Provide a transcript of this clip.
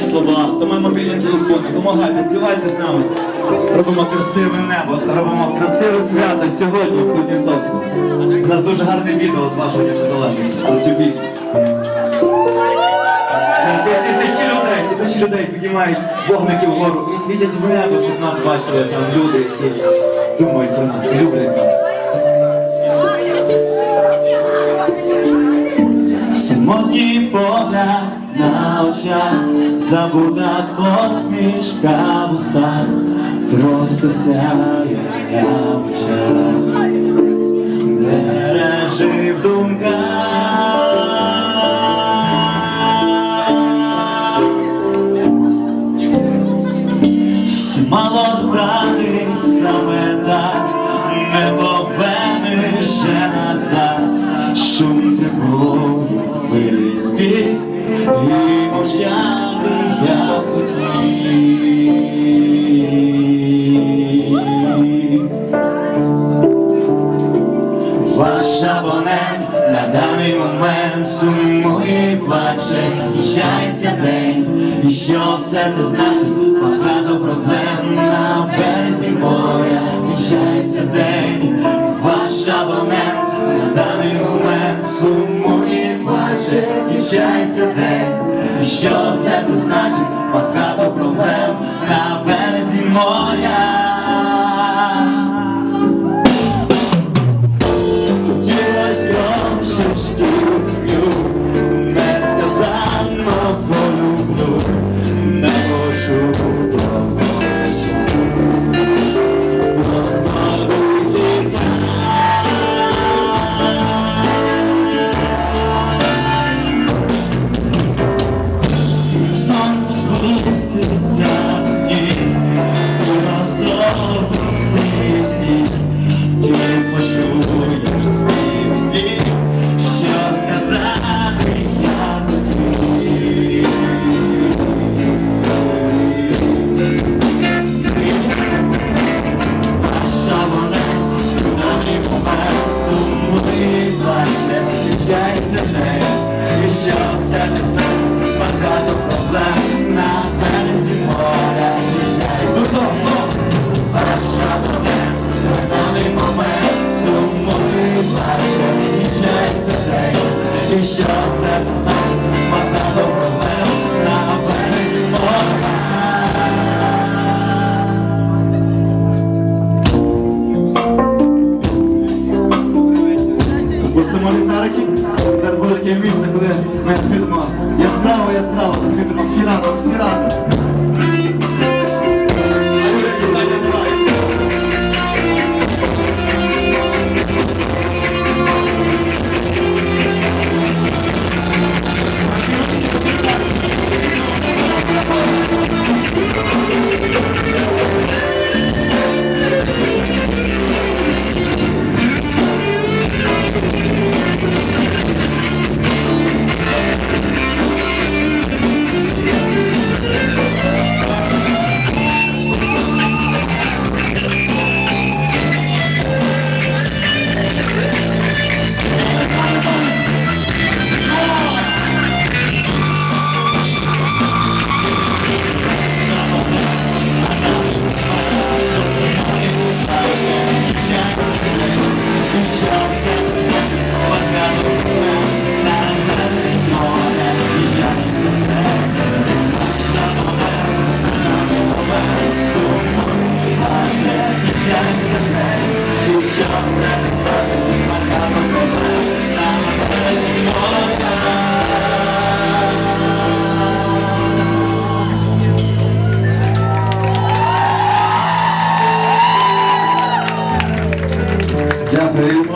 знає слова, хто має мобільний телефон, допомагайте, співайте з нами. Робимо красиве небо, робимо красиве свято сьогодні в Кузнєцовську. У нас дуже гарне відео з вашого Незалежності. про цю пісню. Тисячі людей, тисячі людей піднімають вогники вгору і світять в небо, щоб нас бачили там люди, які думають про нас, люблять нас. Самотній погляд на очах, забута посмішка в устах, просто сяє в очах, бережи в думках. Мало стати саме так, не і плаче, кінчається день, і що все це значить? Багато проблем на березі моря, кінчається день, ваш абонент на даний момент сумує і плаче, кінчається день, і що все це значить? Багато проблем на березі моря. Ліхтарики. Зараз буде таке місце, коли ми світимо яскраво, яскраво, світимо всі разом, всі разом. Parabéns.